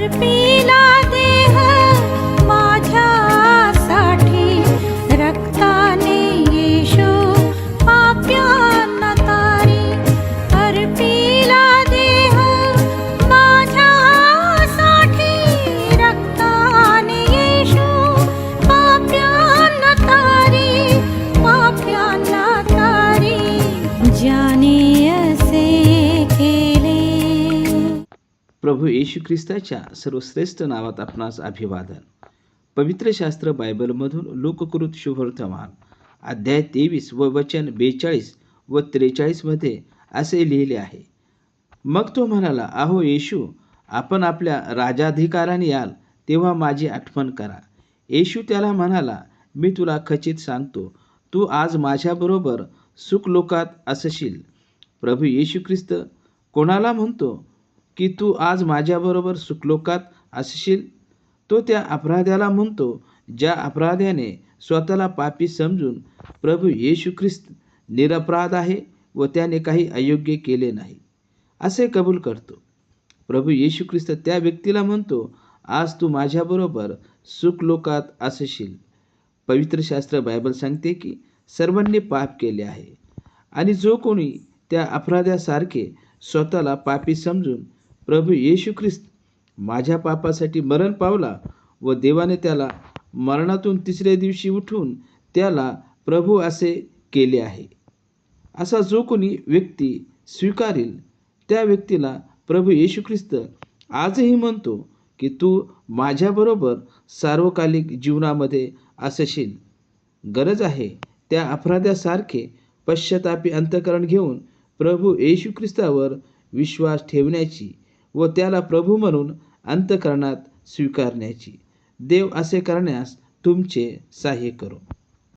अर्पिला देह माझ्यासाठी. रक्ताने येशू पाप्यांना तारी पाप्यांना तारी ज्याने प्रभू येशू ख्रिस्ताच्या सर्वश्रेष्ठ नावात आपणास अभिवादन. पवित्र शास्त्र बायबलमधून लोककृत शुभवर्तमान अध्याय तेवीस व वचन बेचाळीस व त्रेचाळीसमध्ये असे लिहिले आहे. मग तो म्हणाला अहो येशू आपण आपल्या राजाधिकाराने याल तेव्हा माझी आठवण करा. येशू त्याला म्हणाला मी तुला खचित सांगतो तू आज माझ्याबरोबर सुखलोकात असशील. प्रभू येशू ख्रिस्त कोणाला म्हणतो? की तू आज माझ्याबरोबर सुखलोकात असशील? तो त्या अपराध्याला म्हणतो ज्या अपराध्याने स्वतःला पापी समजून प्रभू येशू ख्रिस्त निरपराध आहे व त्याने काही अयोग्य केले नाही असे कबूल करतो. प्रभू येशू ख्रिस्त त्या व्यक्तीला म्हणतो आज तू माझ्याबरोबर सुखलोकात असशील. पवित्र शास्त्र बायबल सांगते की सर्वांनी पाप केले आहे. आणि जो कोणी त्या अपराध्यासारखे स्वतःला पापी समजून प्रभू येशू ख्रिस्त माझ्या पापासाठी मरण पावला व देवाने त्याला मरणातून तिसऱ्या दिवशी उठून त्याला प्रभू असे केले आहे. असा जो कोणी व्यक्ती स्वीकारेल त्या व्यक्तीला प्रभू येशू ख्रिस्त आजही म्हणतो की तू माझ्याबरोबर सार्वकालिक जीवनामध्ये असशील. गरज आहे त्या अपराध्यासारखे पश्चातापी अंतकरण घेऊन प्रभू येशू ख्रिस्तावर विश्वास ठेवण्याची. व त्याला प्रभू म्हणून अंतकरणात स्वीकारण्याची. देव असे करण्यास तुमचे सहाय्य करो.